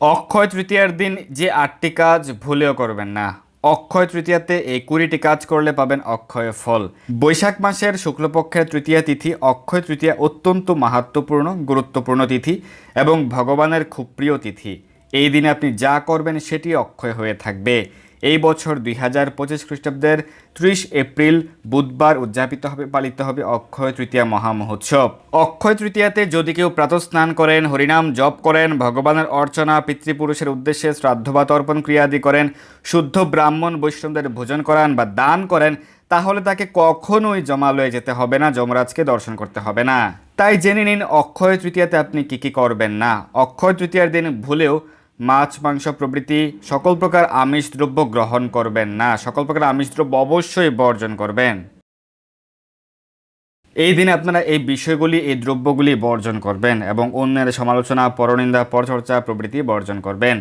অক্ষয় তৃতীয়ার দিন যে আটটি কাজ ভুলেও করবেন না। অক্ষয় তৃতীয়াতে এই কুড়িটি কাজ করলে পাবেন অক্ষয় ফল। বৈশাখ মাসের শুক্লপক্ষের তৃতীয়া তিথি অক্ষয় তৃতীয়া অত্যন্ত মাহাত্মপূর্ণ গুরুত্বপূর্ণ তিথি এবং ভগবানের খুব প্রিয় তিথি। এই দিনে আপনি যা করবেন সেটি অক্ষয় হয়ে থাকবে। এই বছর দুই হাজার পঁচিশ খ্রিস্টাব্দের ত্রিশ এপ্রিল বুধবার উদযাপিত হবে, পালিত হবে অক্ষয় তৃতীয়া মহামহোৎসব। অক্ষয় তৃতীয়াতে যদি কেউ প্রাতঃস্নান করেন, হরিনাম জপ করেন, ভগবানের অর্চনা, পিতৃপুরুষের উদ্দেশ্যে শ্রাদ্ধ বা তর্পণ ক্রিয়াদি করেন, শুদ্ধ ব্রাহ্মণ বৈষ্ণবদের ভোজন করান বা দান করেন, তাহলে তাকে কখনোই জমালয়ে যেতে হবে না, যমরাজকে দর্শন করতে হবে না। তাই জেনে নিন অক্ষয় তৃতীয়াতে আপনি কি কি করবেন না। অক্ষয় তৃতীয়ার দিন ভুলেও মাছ, মাংস প্রভৃতি সকল প্রকার আমিষ দ্রব্য গ্রহণ করবেন না। সকল প্রকার আমিষ দ্রব্য অবশ্যই বর্জন করবেন। এই দিনে আপনারা এই বিষয়গুলি, এই দ্রব্যগুলি বর্জন করবেন এবং অন্যের সমালোচনা, পরনিন্দা, পরচর্চা প্রভৃতি বর্জন করবেন।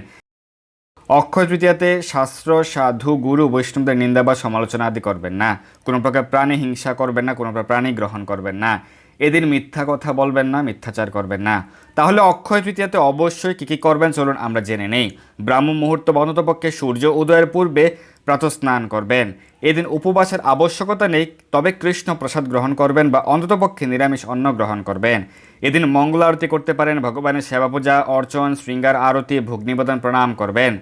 অক্ষয় তৃতীয়াতে শাস্ত্র, সাধু, গুরু, বৈষ্ণবদের নিন্দা বা সমালোচনা আদি করবেন না। কোনো প্রকার প্রাণী হিংসা করবেন না, কোনো প্রকার প্রাণী গ্রহণ করবেন না। এদিন মিথ্যা কথা বলবেন না, মিথ্যাচার করবেন না। তাহলে অক্ষয় তৃতীয়াতে অবশ্যই কী কী করবেন চলুন আমরা জেনে নেই। ব্রাহ্ম মুহূর্ত বনতপক্ষে সূর্য উদয়ের পূর্বে প্রাতঃ স্নান করবেন। এদিন উপবাসের আবশ্যকতা নেই, তবে কৃষ্ণ প্রসাদ গ্রহণ করবেন বা অন্ততপক্ষে নিরামিষ অন্ন গ্রহণ করবেন। এদিন মঙ্গল আরতি করতে পারেন, ভগবানের সেবা পূজা অর্চন, শৃঙ্গার, আরতি ভোগ নিবেদন প্রণাম করবেন।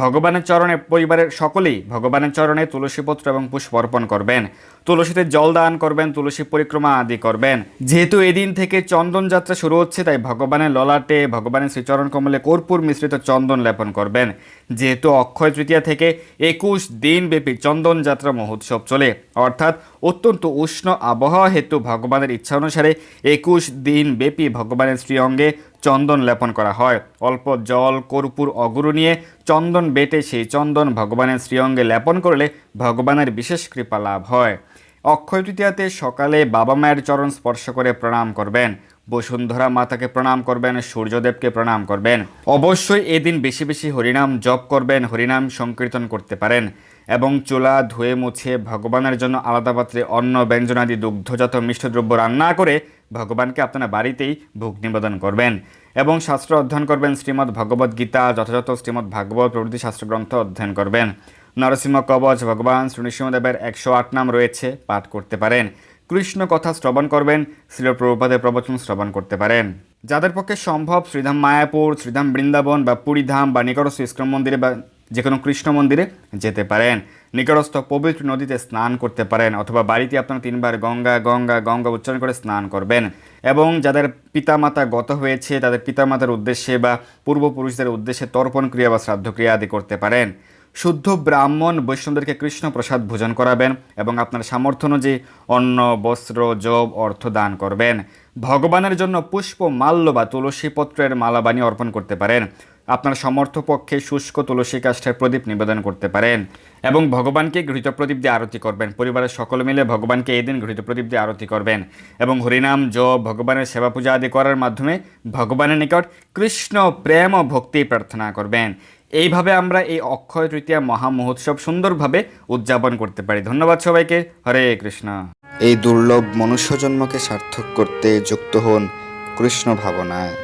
ভগবানের চরণে পরিবারের সকলেই ভগবানের চরণে তুলসীপত্র এবং পুষ্প অর্পণ করবেন। তুলসীতে জল দান করবেন, তুলসী পরিক্রমা আদি করবেন। যেহেতু এদিন থেকে চন্দন যাত্রা শুরু হচ্ছে, তাই ভগবানের ললাটে, ভগবানের শ্রীচরণ কমলে কর্পূর মিশ্রিত চন্দন লেপন করবেন। যেহেতু অক্ষয় তৃতীয়া থেকে একুশ দিনব্যাপী চন্দন যাত্রা মহোৎসব চলে, অর্থাৎ অত্যন্ত উষ্ণ আবহাওয়া হেতু ভগবানের ইচ্ছা অনুসারে একুশ দিন ব্যাপী ভগবানের শ্রীঅঙ্গে চন্দন লেপন করা হয়। অল্প জল, কর্পূর, অগুরু নিয়ে চন্দন বেটে সেই চন্দন ভগবানের শ্রীঅঙ্গে লেপন করলে ভগবানের বিশেষ কৃপা লাভ হয়। অক্ষয় তৃতীয়াতে সকালে বাবা মায়ের চরণ স্পর্শ করে প্রণাম করবেন। বসুন্ধরা মাতাকে প্রণাম করবেন, সূর্যদেবকে প্রণাম করবেন। অবশ্যই এদিন বেশি বেশি হরিনাম জপ করবেন, হরিনাম সংকীর্তন করতে পারেন। এবং চুলা, ধুয়ে মুছে ভগবানের জন্য আলাদা পাত্রে অন্ন ব্যঞ্জনাদি দুগ্ধজাত মিষ্টদ্রব্য রান্না করে ভগবানকে আপনার বাড়িতেই ভোগ নিবেদন করবেন। এবং শাস্ত্র অধ্যয়ন করবেন, শ্রীমদ্ ভগবদ্ গীতা, যথাযথ শ্রীমদ্ ভাগবত প্রভৃতি শাস্ত্রগ্রন্থ অধ্যয়ন করবেন। নরসিংহ কবচ ভগবান শ্রী নৃসিংহদেবের একশো আট নাম রয়েছে, পাঠ করতে পারেন। কৃষ্ণ কথা শ্রবণ করবেন, শ্রীল প্রভুপাদের প্রবচন শ্রবণ করতে পারেন। যাদের পক্ষে সম্ভব, শ্রীধাম মায়াপুর, শ্রীধাম বৃন্দাবন বা পুরীধাম বা নিকটস্থ ইস্কন মন্দিরে বা যে কোনো কৃষ্ণ মন্দিরে যেতে পারেন। নিকটস্থ পবিত্র নদীতে স্নান করতে পারেন অথবা বাড়িতে আপনারা তিনবার গঙ্গা গঙ্গা গঙ্গা উচ্চারণ করে স্নান করবেন। এবং যাদের পিতামাতা গত হয়েছে, তাদের পিতামাতার উদ্দেশ্যে বা পূর্বপুরুষদের উদ্দেশ্যে তর্পণ ক্রিয়া বা শ্রাদ্ধ ক্রিয়া আদি করতে পারেন। শুদ্ধ ব্রাহ্মণ বৈষ্ণবদেরকে কৃষ্ণ প্রসাদ ভোজন করাবেন এবং আপনার সামর্থ্য অনুযায়ী অন্ন, বস্ত্র, জব, অর্থ দান করবেন। ভগবানের জন্য পুষ্প, মাল্য বা তুলসী পত্রের মালা বানিয়ে অর্পণ করতে পারেন। আপনার সমর্থ পক্ষে শুষ্ক তুলসী কাষ্ঠের প্রদীপ নিবেদন করতে পারেন এবং ভগবানকে গৃহীত প্রদীপ দিয়ে আরতি করবেন। পরিবারের সকলে মিলে ভগবানকে এই দিন গৃহীত প্রদীপ দিয়ে আরতি করবেন এবং হরিনাম, জপ, ভগবানের সেবা পূজা আদি করার মাধ্যমে ভগবানের নিকট কৃষ্ণ প্রেম ও ভক্তি প্রার্থনা করবেন। এইভাবে আমরা এই অক্ষয় তৃতীয়া মহা মহোৎসব সুন্দরভাবে উদযাপন করতে পারি। ধন্যবাদ সবাইকে। হরে কৃষ্ণ। এই দুর্লভ মনুষ্য জন্মকে সার্থক করতে যুক্ত হন কৃষ্ণ ভাবনায়।